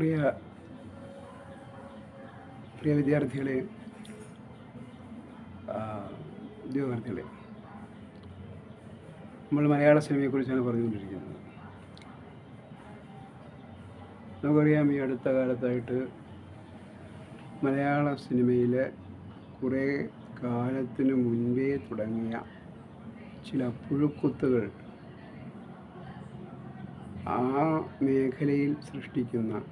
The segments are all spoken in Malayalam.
പ്രിയ പ്രിയ വിദ്യാർത്ഥികളെ ഉദ്യോഗാർത്ഥികളെ നമ്മൾ മലയാള സിനിമയെക്കുറിച്ചാണ് പറഞ്ഞുകൊണ്ടിരിക്കുന്നത്. നമുക്കറിയാം ഈ അടുത്ത കാലത്തായിട്ട് മലയാള സിനിമയിൽ കുറേ കാലത്തിന് മുൻപേ തുടങ്ങിയ ചില പുഴുക്കുത്തുകൾ ആ മേഖലയിൽ സൃഷ്ടിക്കുന്ന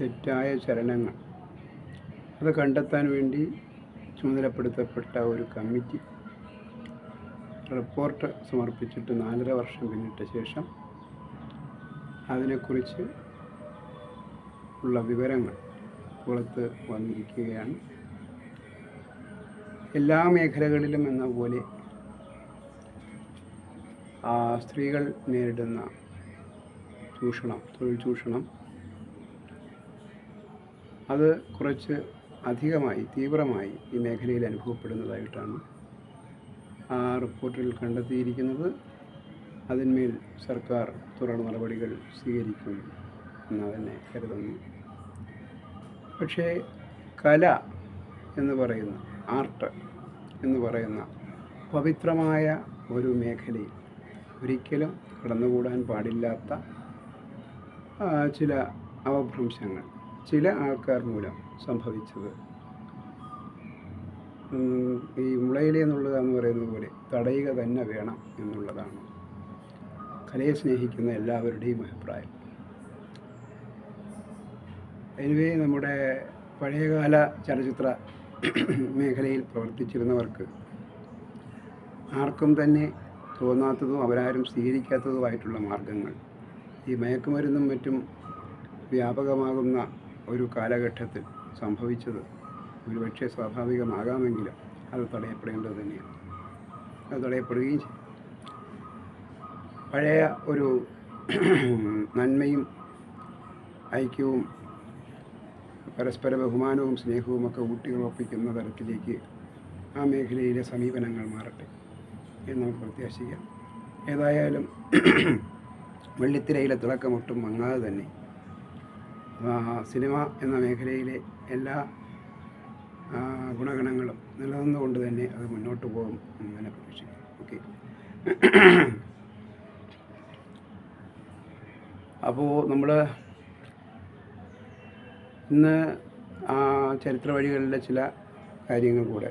തെറ്റായ ചലനങ്ങൾ. അത് കണ്ടെത്താൻ വേണ്ടി ചുമതലപ്പെടുത്തപ്പെട്ട ഒരു കമ്മിറ്റി. റിപ്പോർട്ട് സമർപ്പിച്ചിട്ട് നാലര വർഷം പിന്നിട്ട ശേഷം അതിനെക്കുറിച്ച് ഉള്ള വിവരങ്ങൾ പുറത്ത് വന്നിരിക്കുകയാണ്. എല്ലാ മേഖലകളിലും എന്ന പോലെ സ്ത്രീകൾ നേരിടുന്ന ചൂഷണം തൊഴിൽ ചൂഷണം അത് കുറച്ച് അധികമായി തീവ്രമായി ഈ മേഖലയിൽ അനുഭവപ്പെടുന്നതായിട്ടാണ് ആ റിപ്പോർട്ടിൽ കണ്ടെത്തിയിരിക്കുന്നത്. അതിന്മേൽ സർക്കാർ തുടർ നടപടികൾ സ്വീകരിക്കും എന്ന് തന്നെ കരുതുന്നു. പക്ഷേ കല എന്ന് പറയുന്ന ആർട്ട് എന്ന് പറയുന്ന പവിത്രമായ ഒരു മേഖലയിൽ ഒരിക്കലും കടന്നുകൂടാൻ പാടില്ലാത്ത ചില അവഭ്രംശങ്ങൾ ചില ആൾക്കാർ മൂലം സംഭവിച്ചത്. ഈ മുളയില എന്നുള്ളതെന്ന് പറയുന്നത് പോലെ തടയുക തന്നെ വേണം എന്നുള്ളതാണ്. കലയെ സ്നേഹിക്കുന്ന എല്ലാവരുടെയും അഭിപ്രായം. എനിവേ നമ്മുടെ പഴയകാല ചലച്ചിത്ര മേഖലയിൽ പ്രവർത്തിച്ചിരുന്നവർക്ക് ആർക്കും തന്നെ തോന്നാത്തതും അവരാരും സ്വീകരിക്കാത്തതുമായിട്ടുള്ള മാർഗങ്ങൾ. ഈ മയക്കുമരുന്നും മറ്റും വ്യാപകമാകുന്ന ഒരു കാലഘട്ടത്തിൽ സംഭവിച്ചത് ഒരുപക്ഷെ സ്വാഭാവികമാകാമെങ്കിലും അത് തടയപ്പെടേണ്ടത് തന്നെയാണ്. അത് തടയപ്പെടുകയും ചെയ്യും പഴയ ഒരു നന്മയും ഐക്യവും പരസ്പര ബഹുമാനവും സ്നേഹവും ഒക്കെ ഊട്ടിയുറപ്പിക്കുന്ന തരത്തിലേക്ക് ആ മേഖലയിലെ സമീപനങ്ങൾ മാറട്ടെ എന്ന് നമുക്ക് പ്രത്യാശിക്കാം. ഏതായാലും വെള്ളിത്തിരയിലെ തിളക്കമൊട്ടും മങ്ങാതെ തന്നെ സിനിമ എന്ന മേഖലയിലെ എല്ലാ ഗുണഗണങ്ങളും നിലനിന്നുകൊണ്ട് തന്നെ അത് മുന്നോട്ട് പോകും എന്ന് തന്നെ പ്രതീക്ഷിക്കുന്നു. ഓക്കെ. അപ്പോൾ നമ്മൾ ഇന്ന് ചരിത്ര വഴികളിലെ ചില കാര്യങ്ങൾ കൂടെ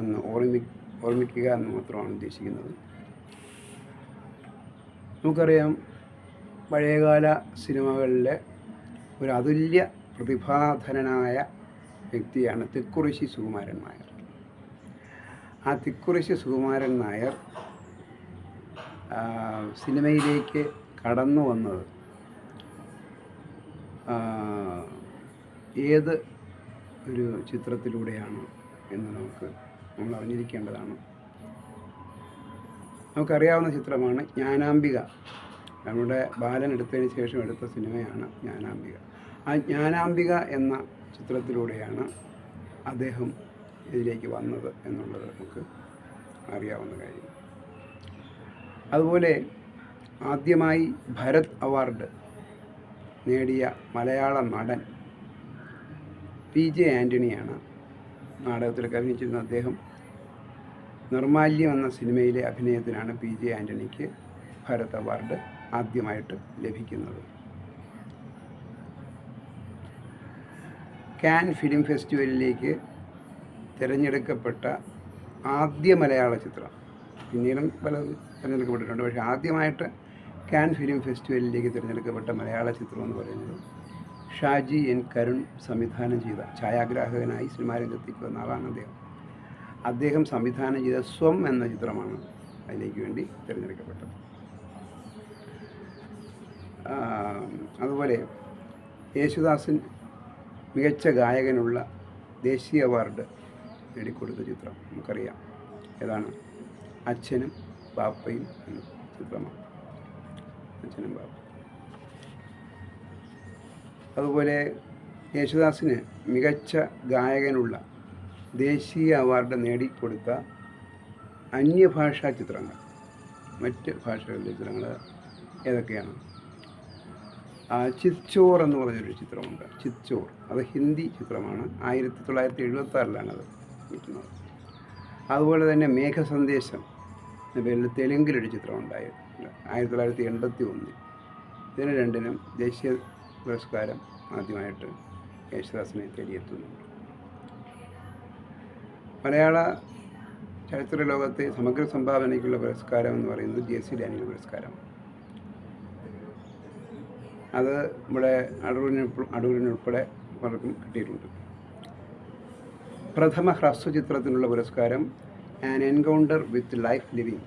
ഒന്ന് ഓർമ്മി ഓർമ്മിക്കുക എന്ന് മാത്രമാണ് ഉദ്ദേശിക്കുന്നത്. നമുക്കറിയാം പഴയകാല സിനിമകളിലെ ഒരു അതുല്യ പ്രതിഭാധനനായ വ്യക്തിയാണ് തിക്കുറിശി സുകുമാരൻ നായർ. ആ തിക്കുറിശി സുകുമാരൻ നായർ സിനിമയിലേക്ക് കടന്നു വന്നത് ഏത് ഒരു ചിത്രത്തിലൂടെയാണ് എന്ന് നമുക്ക് നമ്മൾ അറിഞ്ഞിരിക്കേണ്ടതാണ്. നമുക്കറിയാവുന്ന ചിത്രമാണ് ജ്ഞാനാംബിക. നമ്മുടെ ബാലൻ എടുത്തതിന് ശേഷം എടുത്ത സിനിമയാണ് ജ്ഞാനാംബിക. ആ ജ്ഞാനാംബിക എന്ന ചിത്രത്തിലൂടെയാണ് അദ്ദേഹം ഇതിലേക്ക് വന്നത് എന്നുള്ളത് നമുക്ക് അറിയാവുന്ന കാര്യം. അതുപോലെ ആദ്യമായി ഭരത് അവാർഡ് നേടിയ മലയാള നടൻ പി ജെ ആന്റണിയാണ് നാടകത്തിൽ അഭിനയിച്ചിരുന്ന അദ്ദേഹം. നിർമാല്യം എന്ന സിനിമയിലെ അഭിനയത്തിനാണ് പി ജെ ആന്റണിക്ക് ഭാരത് അവാർഡ് ആദ്യമായിട്ട് ലഭിക്കുന്നത്. കാൻ ഫിലിം ഫെസ്റ്റിവലിലേക്ക് തിരഞ്ഞെടുക്കപ്പെട്ട ആദ്യ മലയാള ചിത്രം. പിന്നീടും പല തിരഞ്ഞെടുക്കപ്പെട്ടിട്ടുണ്ട്. പക്ഷേ ആദ്യമായിട്ട് കാൻ ഫിലിം ഫെസ്റ്റിവലിലേക്ക് തിരഞ്ഞെടുക്കപ്പെട്ട മലയാള ചിത്രം എന്ന് പറയുന്നത് ഷാജി എൻ കരുൺ സംവിധാനം ചെയ്ത ഛായാഗ്രാഹകനായി സിനിമാരംഗത്തേക്ക് വന്ന ആളാണ് അദ്ദേഹം. അദ്ദേഹം സംവിധാനം ചെയ്ത സ്വം എന്ന ചിത്രമാണ് അതിലേക്ക് വേണ്ടി തിരഞ്ഞെടുക്കപ്പെട്ടത്. അതുപോലെ യേശുദാസൻ മികച്ച ഗായകനുള്ള ദേശീയ അവാർഡ് നേടിക്കൊടുത്ത ചിത്രം നമുക്കറിയാം. ഏതാണ്? അച്ഛനും പാപ്പയും എന്ന ചിത്രമാണ്. അച്ഛനും പാപ്പ അതുപോലെ യേശുദാസിന് മികച്ച ഗായകനുള്ള ദേശീയ അവാർഡ് നേടിക്കൊടുത്ത അന്യഭാഷാ ചിത്രങ്ങൾ. മറ്റ് ഭാഷകളിലെ ചിത്രങ്ങൾ ഏതൊക്കെയാണ്? ആ, ചിത്ചോർ എന്ന് പറഞ്ഞൊരു ചിത്രമുണ്ട്. ചിച്ചോർ അത് ഹിന്ദി ചിത്രമാണ്. ആയിരത്തി തൊള്ളായിരത്തി എഴുപത്തി ആറിലാണ് അത് കിട്ടുന്നത്. അതുപോലെ തന്നെ മേഘസന്ദേശം എന്ന പേരിൽ തെലുങ്കിലൊരു ചിത്രം ഉണ്ടായി ആയിരത്തി തൊള്ളായിരത്തി എൺപത്തി ഒന്നിൽ ഇതിന് രണ്ടിനും ദേശീയ പുരസ്കാരം ആദ്യമായിട്ട് യേശുദാസിനെ തേടിയെത്തുന്നുണ്ട്. മലയാള ചലച്ചിത്ര ലോകത്തെ സമഗ്ര സംഭാവനയ്ക്കുള്ള പുരസ്കാരം എന്ന് പറയുന്നത് ജെ സി ഡാനിയൽ പുരസ്കാരം അത് ഇവിടെ അടൂരിന് അടൂരിനുൾപ്പെടെ പലർക്കും കിട്ടിയിട്ടുണ്ട്. പ്രഥമ ഹ്രസ്വചിത്രത്തിനുള്ള പുരസ്കാരം an encounter with life living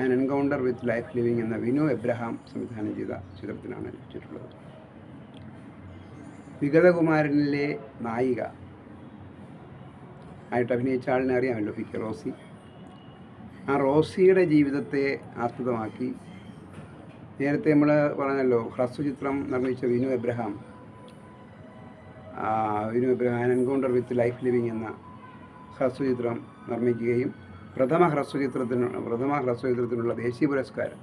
an encounter with life living എന്ന വിനു എബ്രഹാം സംവിധാനം ചെയ്ത ചിത്രത്തിനാണ് ലഭിച്ചിട്ടുള്ളത്. വിഗതകുമാരനിലെ നായിക ആയിട്ട് അഭിനയിച്ച ആളിനെ അറിയാമല്ലോ പി കെ റോസി. ആ റോസിയുടെ ജീവിതത്തെ ആസ്പദമാക്കി നേരത്തെ നമ്മൾ പറഞ്ഞല്ലോ ഹ്രസ്വചിത്രം നിർമ്മിച്ച Vinu Abraham. Vinu Abraham encounter with life living എന്ന ഹ്രസ്വചിത്രം നിർമ്മിക്കുകയും പ്രഥമ ഹ്രസ്വചിത്രത്തിന് പ്രഥമ ഹ്രസ്വചിത്രത്തിനുള്ള ദേശീയ പുരസ്കാരം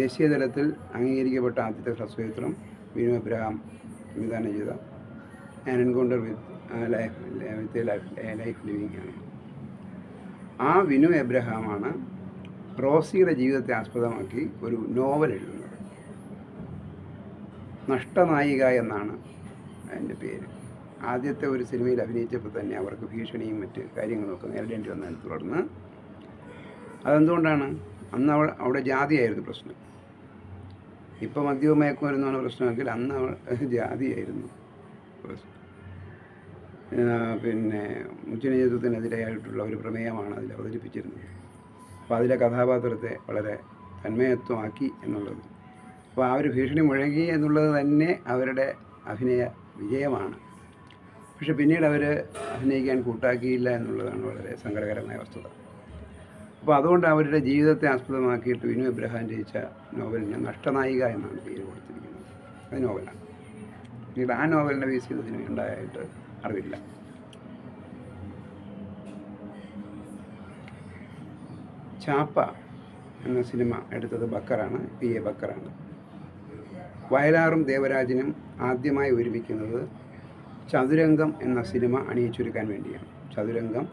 ദേശീയ തലത്തിൽ അംഗീകരിക്കപ്പെട്ട ആദ്യത്തെ ഹ്രസ്വചിത്രം വിനു എബ്രഹാം സംവിധാനം ചെയ്ത an encounter with life with life life living ആണ്. ആ വിനു എബ്രഹാമാണ് റോസിയുടെ ജീവിതത്തെ ആസ്പദമാക്കി ഒരു നോവൽ എഴുതുന്നത്. നഷ്ടനായിക എന്നാണ് അതിന്റെ പേര്. ആദ്യത്തെ ഒരു സിനിമയിൽ അഭിനയിച്ചപ്പോൾ തന്നെ അവർക്ക് ഭീഷണിയും മറ്റ് കാര്യങ്ങളൊക്കെ നേരിടേണ്ടി വന്നതിനെ തുടർന്ന് അതെന്തുകൊണ്ടാണ്? അന്ന് അവൾ അവിടെ ജാതിയായിരുന്നു പ്രശ്നം. ഇപ്പോൾ മദ്യവും മയക്കുമരുന്നാണ് പ്രശ്നമെങ്കിൽ അന്ന് അവൾ ജാതിയായിരുന്നു പ്രശ്നം. പിന്നെ മുച്ചനീതത്വത്തിനെതിരായിട്ടുള്ള ഒരു പ്രമേയമാണ് അതിൽ അവതരിപ്പിച്ചിരുന്നത്. അപ്പോൾ അതിലെ കഥാപാത്രത്തെ വളരെ തന്മയത്വമാക്കി എന്നുള്ളത്. അപ്പോൾ ആ ഒരു ഭീഷണി മുഴങ്ങി എന്നുള്ളത് തന്നെ അവരുടെ അഭിനയ വിജയമാണ്. പക്ഷെ പിന്നീട് അവർ അഭിനയിക്കാൻ കൂട്ടാക്കിയില്ല എന്നുള്ളതാണ് വളരെ സങ്കടകരമായ വസ്തുത. അപ്പോൾ അതുകൊണ്ട് അവരുടെ ജീവിതത്തെ ആസ്പദമാക്കിയിട്ട് വിനു എബ്രഹാം രചിച്ച നോവലിന് നഷ്ടനായിക എന്നാണ് പേര് കൊടുത്തിരിക്കുന്നത്. അത് നോവലാണ്. പിന്നീട് ആ നോവലിന്റെ ബേസ് ചെയ്ത് സിനിമ ഉണ്ടായിട്ട് അറിവില്ല. ചാപ്പ എന്ന സിനിമ എടുത്തത് ബക്കറാണ് പി. എ. ബക്കറാണ്. വയലാറും ദേവരാജനും ആദ്യമായി ഒരുമിക്കുന്നത് ചതുരംഗം എന്ന സിനിമ അണിയിച്ചൊരുക്കാൻ വേണ്ടിയാണ്. ചതുരംഗം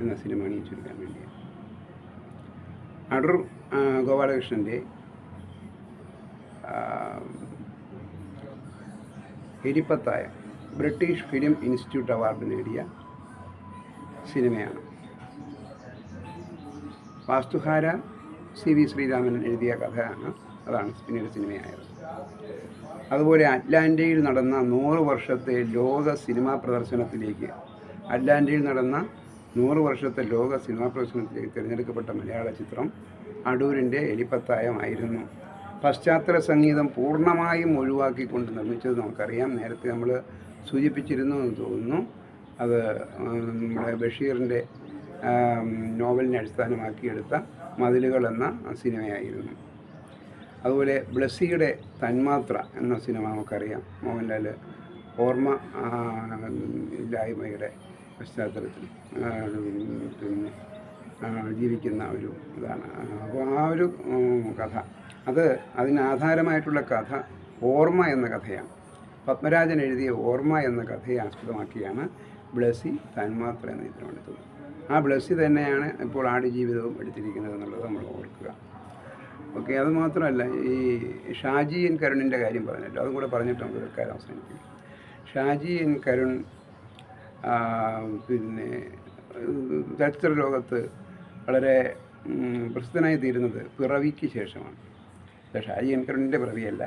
എന്ന സിനിമ അണിയിച്ചൊരുക്കാൻ വേണ്ടിയാണ്. അടൂർ ഗോപാലകൃഷ്ണന്റെ എരിപ്പത്തായ ബ്രിട്ടീഷ് ഫിലിം ഇൻസ്റ്റിറ്റ്യൂട്ട് അവാർഡ് നേടിയ സിനിമയാണ്. വാസ്തുഹാര സി വി ശ്രീരാമൻ എഴുതിയ കഥയാണ്. അതാണ് പിന്നീട് സിനിമയായത്. അതുപോലെ അറ്റ്ലാന്റയിൽ നടന്ന നൂറ് വർഷത്തെ ലോക സിനിമാ പ്രദർശനത്തിലേക്ക് അറ്റ്ലാന്റയിൽ നടന്ന നൂറ് വർഷത്തെ ലോക സിനിമാ പ്രദർശനത്തിലേക്ക് തിരഞ്ഞെടുക്കപ്പെട്ട മലയാള ചിത്രം അടൂരിന്റെ എലിപ്പത്തായമായിരുന്നു. പശ്ചാത്തല സംഗീതം പൂർണമായും ഒഴിവാക്കിക്കൊണ്ട് നിർമ്മിച്ചത് നമുക്കറിയാം. നേരത്തെ നമ്മൾ സൂചിപ്പിച്ചിരുന്നു എന്ന് തോന്നുന്നു. അത് നമ്മുടെ ബഷീറിന്റെ നോവലിനെ അടിസ്ഥാനമാക്കിയെടുത്ത മതിലുകൾ എന്ന സിനിമയായിരുന്നു. അതുപോലെ ബ്ലസ്സിയുടെ തന്മാത്ര എന്ന സിനിമ നമുക്കറിയാം. മോഹൻലാൽ ഓർമ്മ ഇല്ലായ്മയുടെ പശ്ചാത്തലത്തിൽ പിന്നെ ജീവിക്കുന്ന ഒരു ഇതാണ്. അപ്പോൾ ആ ഒരു കഥ. അത് അതിനാധാരമായിട്ടുള്ള കഥ ഓർമ്മ എന്ന കഥയാണ്. പത്മരാജൻ എഴുതിയ ഓർമ്മ എന്ന കഥയെ ആസ്പദമാക്കിയാണ് ബ്ലസ്സി തന്മാത്ര എന്ന ചിത്രം എടുത്തത്. ആ ബ്ലസ്സി തന്നെയാണ് ഇപ്പോൾ ആടുജീവിതവും എടുത്തിരിക്കുന്നത് എന്നുള്ളത് നമ്മൾ ഓർക്കുക. ഓക്കെ അത് മാത്രമല്ല ഈ ഷാജി എൻ കരുണിന്റെ കാര്യം പറഞ്ഞല്ലോ അതും കൂടെ പറഞ്ഞിട്ട് നമുക്ക് തൽക്കാലം അവസാനിക്കും ഷാജി എൻ കരുൺ പിന്നെ ചരിത്ര ലോകത്ത് വളരെ പ്രസിദ്ധനായി തീരുന്നത് പിറവിക്ക് ശേഷമാണ്. ഷാജി എൻ കരുണിന്റെ പിറവിയല്ല.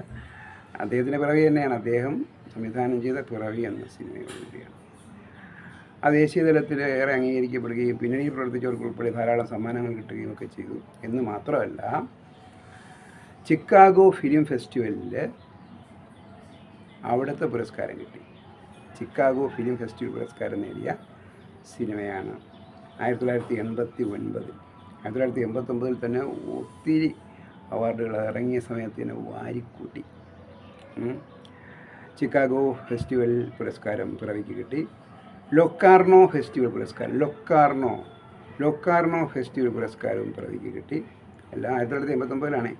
അദ്ദേഹത്തിന്റെ പിറവി തന്നെയാണ്. അദ്ദേഹം സംവിധാനം ചെയ്ത പിറവി എന്ന സിനിമയോടുകൂടിയാണ് ആ ദേശീയ തലത്തിൽ ഏറെ അംഗീകരിക്കപ്പെടുകയും പിന്നണിയിൽ പ്രവർത്തിച്ചവർക്ക് ഉൾപ്പെടെ ധാരാളം സമ്മാനങ്ങൾ കിട്ടുകയും ഒക്കെ ചെയ്തു. എന്ന് മാത്രമല്ല ചിക്കാഗോ ഫിലിം ഫെസ്റ്റിവലിൽ അവിടുത്തെ പുരസ്കാരം കിട്ടി. ചിക്കാഗോ ഫിലിം ഫെസ്റ്റിവൽ പുരസ്കാരം നേടിയ സിനിമയാണ് ആയിരത്തി തൊള്ളായിരത്തി എൺപത്തി ഒൻപതിൽ ആയിരത്തി തൊള്ളായിരത്തി എൺപത്തൊമ്പതിൽ തന്നെ ഒത്തിരി അവാർഡുകൾ ഇറങ്ങിയ സമയത്ത് തന്നെ വാരിക്കൂട്ടി. ചിക്കാഗോ ഫെസ്റ്റിവൽ പുരസ്കാരം പിറവിക്ക് കിട്ടി. ലൊക്കാർണോ ഫെസ്റ്റിവൽ പുരസ്കാരം ലൊക്കാർണോ ലൊക്കാർണോ ഫെസ്റ്റിവൽ പുരസ്കാരവും പ്രതിക്ക് കിട്ടി. എല്ലാം ആയിരത്തി തൊള്ളായിരത്തി എൺപത്തൊമ്പതിലാണ്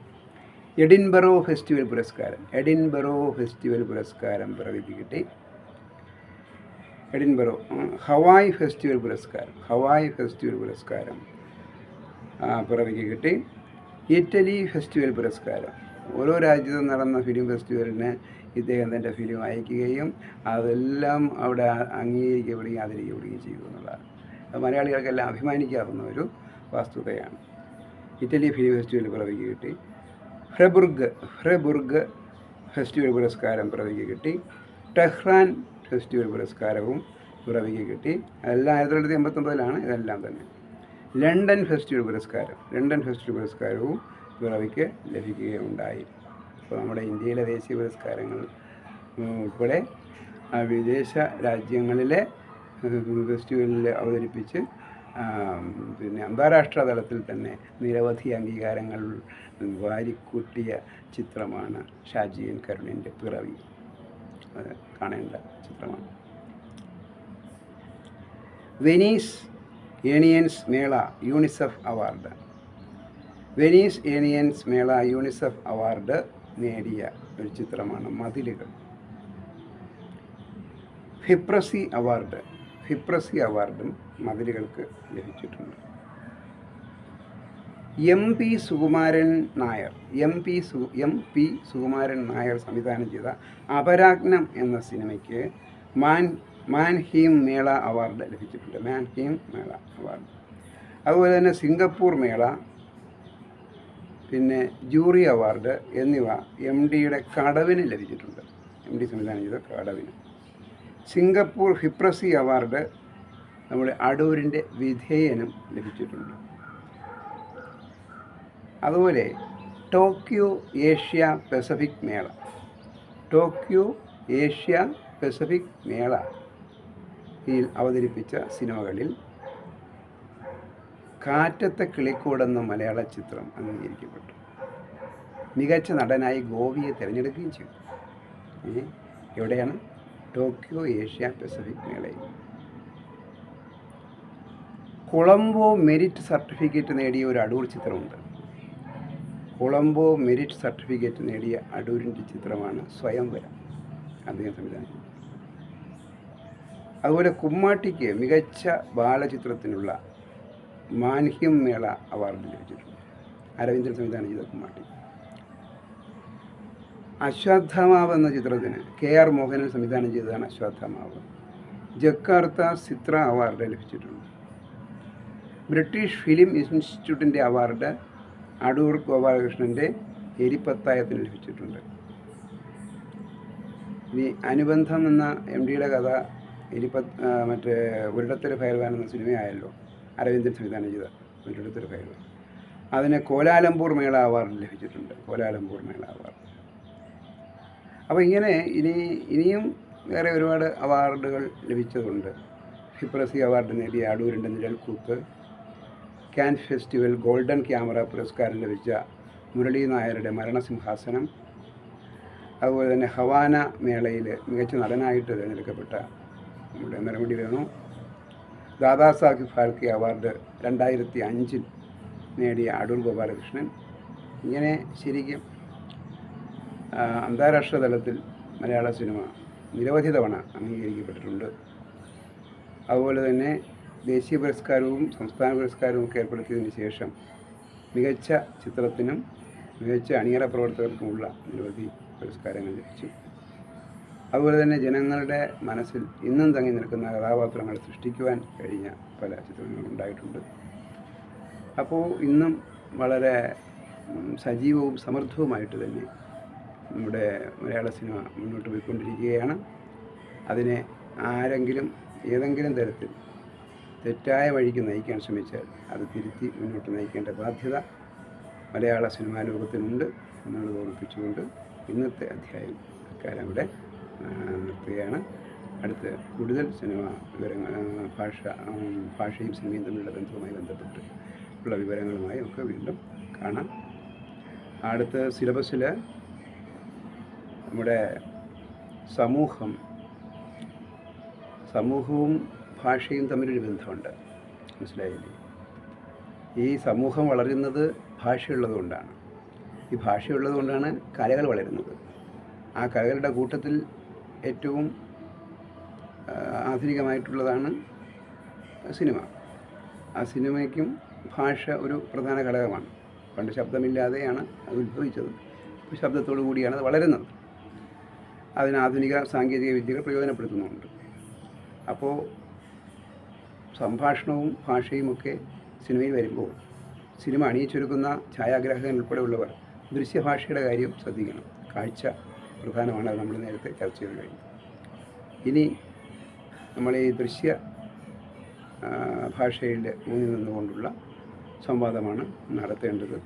എഡിൻബറോ ഫെസ്റ്റിവൽ പുരസ്കാരം. എഡിൻബറോ ഫെസ്റ്റിവൽ പുരസ്കാരം പ്രതിക്ക് കിട്ടി. എഡിൻബറോ ഹവായ് ഫെസ്റ്റിവൽ പുരസ്കാരം ഹവായ് ഫെസ്റ്റിവൽ പുരസ്കാരം പിറവിക്ക് കിട്ടി. ഇറ്റലി ഫെസ്റ്റിവൽ പുരസ്കാരം. ഓരോ രാജ്യത്തും നടന്ന ഫിലിം ഫെസ്റ്റിവലിന് ഇദ്ദേഹം തന്റെ ഫിലിം അയക്കുകയും അതെല്ലാം അവിടെ അംഗീകരിക്കപ്പെടുകയും ആദരിക്കപ്പെടുകയും ചെയ്തു എന്നുള്ളതാണ്. അത് മലയാളികൾക്കെല്ലാം അഭിമാനിക്കാവുന്ന ഒരു വസ്തുതയാണ്. ഇറ്റലി ഫിലിം ഫെസ്റ്റിവൽ പിറവിക്ക് കിട്ടി. ഫ്രെബുർഗ് ഫ്രെബുർഗ് ഫെസ്റ്റിവൽ പുരസ്കാരം പിറവിക്ക് കിട്ടി. ടെഹ്റാൻ ഫെസ്റ്റിവൽ പുരസ്കാരവും പിറവിക്ക് കിട്ടി. അതെല്ലാം ആയിരത്തി തൊള്ളായിരത്തി എൺപത്തൊമ്പതിലാണ് ഇതെല്ലാം തന്നെ. ലണ്ടൻ ഫെസ്റ്റിവൽ പുരസ്കാരം ലണ്ടൻ ഫെസ്റ്റിവൽ പുരസ്കാരവും പിറവിക്ക് ലഭിക്കുകയുണ്ടായി. അപ്പോൾ നമ്മുടെ ഇന്ത്യയിലെ ദേശീയ പുരസ്കാരങ്ങൾ ഉൾപ്പെടെ വിദേശ രാജ്യങ്ങളിലെ ഫെസ്റ്റിവലിൽ അവതരിപ്പിച്ച് പിന്നെ അന്താരാഷ്ട്ര തലത്തിൽ തന്നെ നിരവധി അംഗീകാരങ്ങൾ വാരിക്കൂട്ടിയ ചിത്രമാണ് ഷാജിയൻ കരുണിന്റെ പിറവി. കാണേണ്ട ചിത്രമാണ്. വെനീസ് ഏണിയൻസ് മേള യൂണിസെഫ് അവാർഡ്. വെനീസ് ഏണിയൻസ് മേള യൂണിസെഫ് അവാർഡ് നേടിയ ഒരു ചിത്രമാണ് മതിലുകൾ. ഫിപ്രസി അവാർഡ് ഫിപ്രസി അവാർഡും മതിലുകൾക്ക് ലഭിച്ചിട്ടുണ്ട്. M P Sukumaran Nair M P സു എം പി സുകുമാരൻ നായർ സംവിധാനം ചെയ്ത അപരാഗ്നം എന്ന സിനിമയ്ക്ക് മാൻ മാൻ ഹീം മേള അവാർഡ് ലഭിച്ചിട്ടുണ്ട്. മാൻ ഹീം മേള അവാർഡ്. അതുപോലെ തന്നെ സിംഗപ്പൂർ മേള പിന്നെ ജൂറി അവാർഡ് എന്നിവ എം ഡിയുടെ കടവിന് ലഭിച്ചിട്ടുണ്ട്. എം ഡി സംവിധാനം ചെയ്ത കടവിന്. സിംഗപ്പൂർ ഹിപ്രസി അവാർഡ് നമ്മുടെ അടൂരിന്റെ വിധേയനും ലഭിച്ചിട്ടുണ്ട്. അതുപോലെ ടോക്കിയോ ഏഷ്യ പസഫിക് മേള. ടോക്കിയോ ഏഷ്യ പസഫിക് മേള അവതരിപ്പിച്ച സിനിമകളിൽ കാറ്റത്തെ കിളിക്കൂടെന്ന മലയാള ചിത്രം അംഗീകരിക്കപ്പെട്ടു മികച്ച നടനായി ഗോവിയെ തിരഞ്ഞെടുക്കുകയും ചെയ്തു? എവിടെയാണ് ടോക്കിയോ ഏഷ്യ പസഫിക് മേളയിൽ കൊളംബോ മെരിറ്റ് സർട്ടിഫിക്കറ്റ് നേടിയ ഒരു അടൂർ ചിത്രമുണ്ട് കൊളംബോ മെരിറ്റ് സർട്ടിഫിക്കറ്റ് നേടിയ അടൂരിന്റെ ചിത്രമാണ് സ്വയംവരം അദ്ദേഹം സംവിധാനം. അതുപോലെ കുമ്മാട്ടിക്ക് മികച്ച ബാലചിത്രത്തിനുള്ള മാൻഹ്യം മേള അവാർഡ് ലഭിച്ചിട്ടുണ്ട്. അരവിന്ദൻ സംവിധാനം ചെയ്ത കുമ്മാട്ടി. അശ്വത്ഥമാവ് എന്ന ചിത്രത്തിന് കെ ആർ മോഹനൻ സംവിധാനം ചെയ്തതാണ് അശ്വത്ഥമാവ്. ജക്കാർത്ത സിത്ര അവാർഡ് ലഭിച്ചിട്ടുണ്ട്. ബ്രിട്ടീഷ് ഫിലിം ഇൻസ്റ്റിറ്റ്യൂട്ടിന്റെ അവാർഡ് അടൂർ ഗോപാലകൃഷ്ണന്റെ എരിപ്പത്തായത്തിന് ലഭിച്ചിട്ടുണ്ട്. ഇനി അനുബന്ധം എന്ന എം ഡിയുടെ കഥ എരിപ്പ മറ്റേ ഒരിടത്തൊരു ഫയൽവാൻ എന്ന സിനിമയായല്ലോ. അരവിന്ദൻ സംവിധാനം ചെയ്ത മറ്റൊരു ഫയൽവാൻ അതിന് കോലാലംപൂർ മേള അവാർഡ് ലഭിച്ചിട്ടുണ്ട്. കോലാലംപൂർ മേള അവാർഡ്. അപ്പോൾ ഇങ്ങനെ ഇനി ഇനിയും വേറെ ഒരുപാട് അവാർഡുകൾ ലഭിച്ചതുണ്ട്. ഹിപ്രസി അവാർഡ് നേടിയ അടൂരിന്റെ Nizhalkuthu Cannes festival golden camera പുരസ്കാരം ലഭിച്ച മുരളി നായരുടെ മരണസിംഹാസനം. അതുപോലെ തന്നെ ഹവാന മേളയിൽ മികച്ച നടനായിട്ട് തിരഞ്ഞെടുക്കപ്പെട്ട നമ്മുടെ നരമുടി വേണു ദാദാസാഹിബ് ഫാൽക്കെ അവാർഡ് രണ്ടായിരത്തി അഞ്ചിൽ നേടിയ അടൂർ ഗോപാലകൃഷ്ണൻ. ഇങ്ങനെ ശരിക്കും അന്താരാഷ്ട്ര തലത്തിൽ മലയാള സിനിമ നിരവധി തവണ അംഗീകരിക്കപ്പെട്ടിട്ടുണ്ട്. അതുപോലെ തന്നെ ദേശീയ പുരസ്കാരവും സംസ്ഥാന പുരസ്കാരവും ഒക്കെ ഏർപ്പെടുത്തിയതിന് ശേഷം മികച്ച ചിത്രത്തിനും മികച്ച അണിയറ പ്രവർത്തകർക്കുമുള്ള നിരവധി പുരസ്കാരങ്ങൾ ലഭിച്ചു. അതുപോലെ തന്നെ ജനങ്ങളുടെ മനസ്സിൽ ഇന്നും തങ്ങി നിൽക്കുന്ന കഥാപാത്രങ്ങൾ സൃഷ്ടിക്കുവാൻ കഴിഞ്ഞ പല ചിത്രങ്ങളും ഉണ്ടായിട്ടുണ്ട്. അപ്പോൾ ഇന്നും വളരെ സജീവവും സമൃദ്ധവുമായിട്ട് തന്നെ നമ്മുടെ മലയാള സിനിമ മുന്നോട്ട് പോയിക്കൊണ്ടിരിക്കുകയാണ്. അതിനെ ആരെങ്കിലും ഏതെങ്കിലും തരത്തിൽ തെറ്റായ വഴിക്ക് നയിക്കാൻ ശ്രമിച്ചാൽ അത് തിരുത്തി മുന്നോട്ട് നയിക്കേണ്ട ബാധ്യത മലയാള സിനിമാ ലോകത്തിനുണ്ട് എന്നുള്ളത് ഓർപ്പിച്ചുകൊണ്ട് ഇന്നത്തെ അധ്യായം ഇക്കാലം ഇവിടെ നിർത്തുകയാണ് അടുത്ത് കൂടുതൽ സിനിമ വിവരങ്ങൾ ഭാഷ ഭാഷയും സിനിമയും തമ്മിലുള്ള ബന്ധവുമായി ബന്ധപ്പെട്ട് ഉള്ള വിവരങ്ങളുമായി ഒക്കെ വീണ്ടും കാണാം. അടുത്ത സിലബസിൽ നമ്മുടെ സമൂഹം സമൂഹവും ഭാഷയും തമ്മിലൊരു ബന്ധമുണ്ട്. മനസ്സിലായില്ലേ? ഈ സമൂഹം വളരുന്നത് ഭാഷയുള്ളതുകൊണ്ടാണ് ഈ ഭാഷയുള്ളതുകൊണ്ടാണ് കലകൾ വളരുന്നത്. ആ കലകളുടെ കൂട്ടത്തിൽ ഏറ്റവും ആധുനികമായിട്ടുള്ളതാണ് സിനിമ. ആ സിനിമയ്ക്കും ഭാഷ ഒരു പ്രധാന ഘടകമാണ്. പണ്ട് ശബ്ദമില്ലാതെയാണ് അത് ഉത്ഭവിച്ചത്. ഇപ്പോൾ ശബ്ദത്തോടു കൂടിയാണ് അത് വളരുന്നത്. അതിന് ആധുനിക സാങ്കേതിക വിദ്യകൾ പ്രയോജനപ്പെടുത്തുന്നുണ്ട്. അപ്പോൾ സംഭാഷണവും ഭാഷയും ഒക്കെ സിനിമയിൽ വരുമ്പോൾ സിനിമ അണിയിച്ചൊരുക്കുന്ന ഛായാഗ്രാഹകൻ ഉൾപ്പെടെയുള്ളവർ ദൃശ്യഭാഷയുടെ കാര്യം ശ്രദ്ധിക്കണം. കാഴ്ച പ്രധാനമാണ് അത് നമ്മൾ നേരത്തെ ചർച്ച ചെയ്ത് കഴിഞ്ഞു. ഇനി നമ്മൾ ഈ ദൃശ്യ ഭാഷയിൽ ഊന്നി നിന്നുകൊണ്ടുള്ള സംവാദമാണ് നടത്തേണ്ടത്.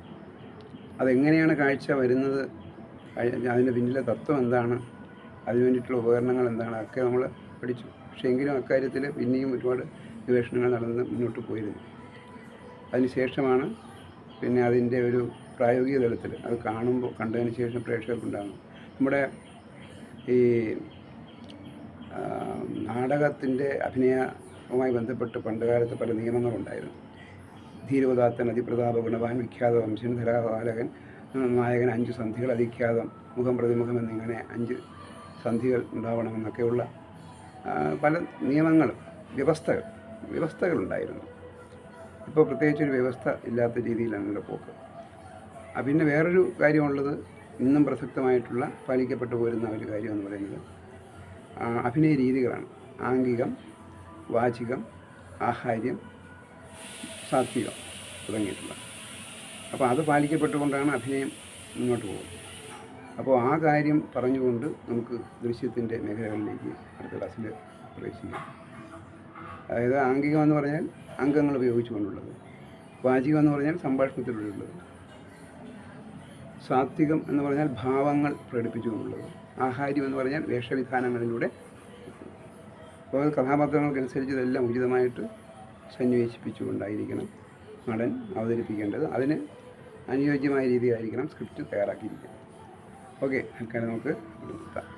അതെങ്ങനെയാണ് കാഴ്ച വരുന്നത്? അതിന്റെ പിന്നിലെ തത്വം എന്താണ്? അതിന് വേണ്ടിയിട്ടുള്ള ഉപകരണങ്ങൾ എന്താണ്? അതൊക്കെ നമ്മൾ പഠിച്ചു. പക്ഷേ എങ്കിലും അക്കാര്യത്തിൽ പിന്നെയും ഒരുപാട് ഗവേഷണങ്ങൾ നടന്ന് മുന്നോട്ട് പോയിരുന്നു. അതിനുശേഷമാണ് പിന്നെ അതിന്റെ ഒരു പ്രായോഗിക തലത്തിൽ അത് കാണുമ്പോൾ കണ്ടതിന് ശേഷം പ്രേക്ഷകർക്കുണ്ടാകുന്നു നമ്മുടെ ഈ നാടകത്തിന്റെ അഭിനയവുമായി ബന്ധപ്പെട്ട് പണ്ടുകാലത്ത് പല നിയമങ്ങളുണ്ടായിരുന്നു. ധീരോദാത്തൻ അതിപ്രതാപ ഗുണവാൻ വിഖ്യാത വംശൻ ധരാപാലകൻ നായകൻ അഞ്ച് സന്ധികൾ അതിഖ്യാതം മുഖം പ്രതിമുഖം എന്നിങ്ങനെ അഞ്ച് സന്ധികൾ ഉണ്ടാവണമെന്നൊക്കെയുള്ള പല നിയമങ്ങളും വ്യവസ്ഥകൾ വ്യവസ്ഥകളുണ്ടായിരുന്നു. ഇപ്പോൾ പ്രത്യേകിച്ചൊരു വ്യവസ്ഥ ഇല്ലാത്ത രീതിയിലാണല്ലോ പോക്ക്. പിന്നെ വേറൊരു കാര്യമുള്ളത് ഇന്നും പ്രസക്തമായിട്ടുള്ള പാലിക്കപ്പെട്ടു പോരുന്ന ഒരു കാര്യം എന്ന് പറയുന്നത് അഭിനയ രീതികളാണ്. ആംഗികം വാചികം ആഹാര്യം സാത്വികം തുടങ്ങിയിട്ടുള്ള അപ്പോൾ അത് പാലിക്കപ്പെട്ടുകൊണ്ടാണ് അഭിനയം മുന്നോട്ട് പോകുന്നത്. അപ്പോൾ ആ കാര്യം പറഞ്ഞുകൊണ്ട് നമുക്ക് ദൃശ്യത്തിന്റെ മേഖലകളിലേക്ക് അടുത്ത ക്ലാസ്സിൽ പ്രവേശിക്കാം. അതായത് ആംഗികം എന്ന് പറഞ്ഞാൽ അംഗങ്ങൾ ഉപയോഗിച്ചുകൊണ്ടുള്ളത്. വാചികം എന്ന് പറഞ്ഞാൽ സംഭാഷണത്തിലൂടെയുള്ളത് സാത്വികം എന്ന് പറഞ്ഞാൽ ഭാവങ്ങൾ പ്രകടിപ്പിച്ചുകൊണ്ടുള്ളത്. ആഹാര്യം എന്ന് പറഞ്ഞാൽ വേഷവിധാനങ്ങളിലൂടെ ഓരോ കഥാപാത്രങ്ങൾക്കനുസരിച്ച് ഇതെല്ലാം ഉചിതമായിട്ട് സന്നിവേശിപ്പിച്ചുകൊണ്ടായിരിക്കണം നടൻ അവതരിപ്പിക്കേണ്ടത്. അതിന് അനുയോജ്യമായ രീതിയിലായിരിക്കണം സ്ക്രിപ്റ്റ് തയ്യാറാക്കിയിരിക്കുന്നത്. ഓക്കെ തൽക്കാലം നമുക്ക് നിർത്താം.